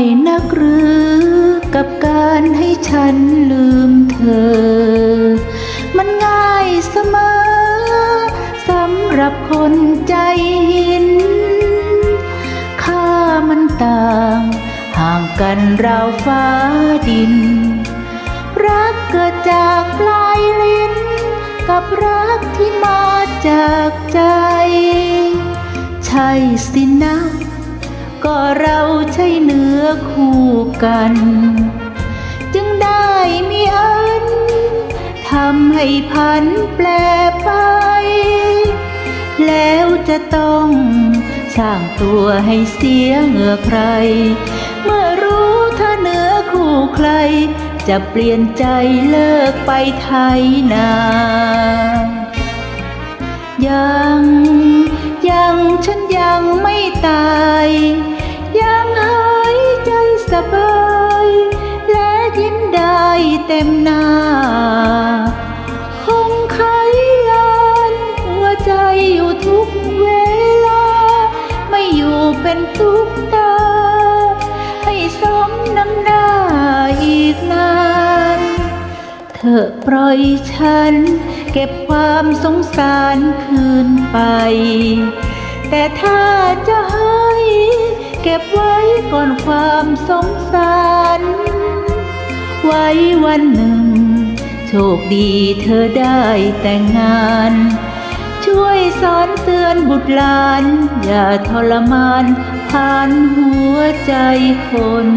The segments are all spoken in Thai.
หรือกับการให้ฉันลืมเธอ มันง่ายเสมอสำหรับคนใจหิน ค่ามันต่าง ห่างกันราวฟ้าดิน รักเกิดจากปลายลิ้น กับรักที่มาจากใจ ใช่สินะ ก็เราใช่เนื้อคู่กัน จึงได้มีอันทำให้พันแปลไป แล้วจะต้องสร้างตัวให้เสียเหงื่อใคร เมื่อรู้เธอเนื้อคู่ใคร จะเปลี่ยนใจเลิกไปไทยนา มหน้าคงไขลานหัวใจอยู่ทุกเวลา ไม่อยู่เป็นทุกตา ให้สมน้ำหน้าอีกนาน เธอปล่อยฉัน เก็บความสงสารคืนไป แต่ถ้าจะให้ เก็บไว้ก่อนความสงสาร ว้วันหนึ่ง โชคดีเธอได้แต่งงาน ช่วยสอนเตือนบุตรหลาน อย่าทรมานผ่านหัวใจคน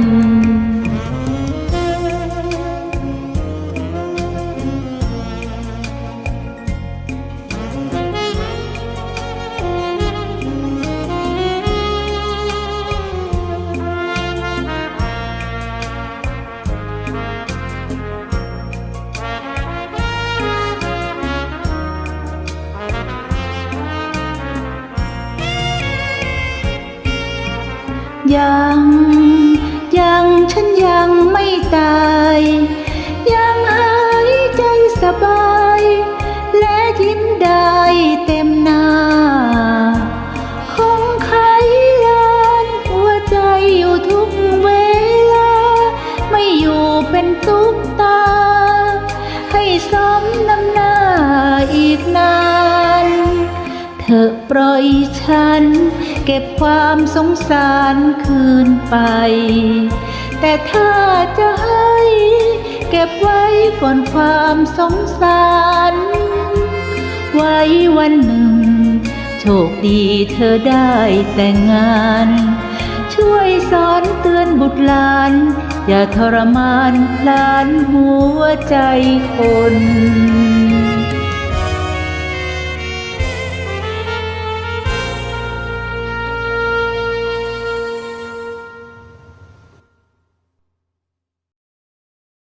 ยัง ยังฉันยังไม่ตาย เธอปล่อยฉัน เก็บความสงสารคืนไป แต่ถ้าจะให้เก็บไว้ก่อนความสงสาร ไว้วันหนึ่ง โชคดีเธอได้แต่งงาน ช่วยสอนเตือนบุตรหลาน อย่าทรมานพลานหัวใจคน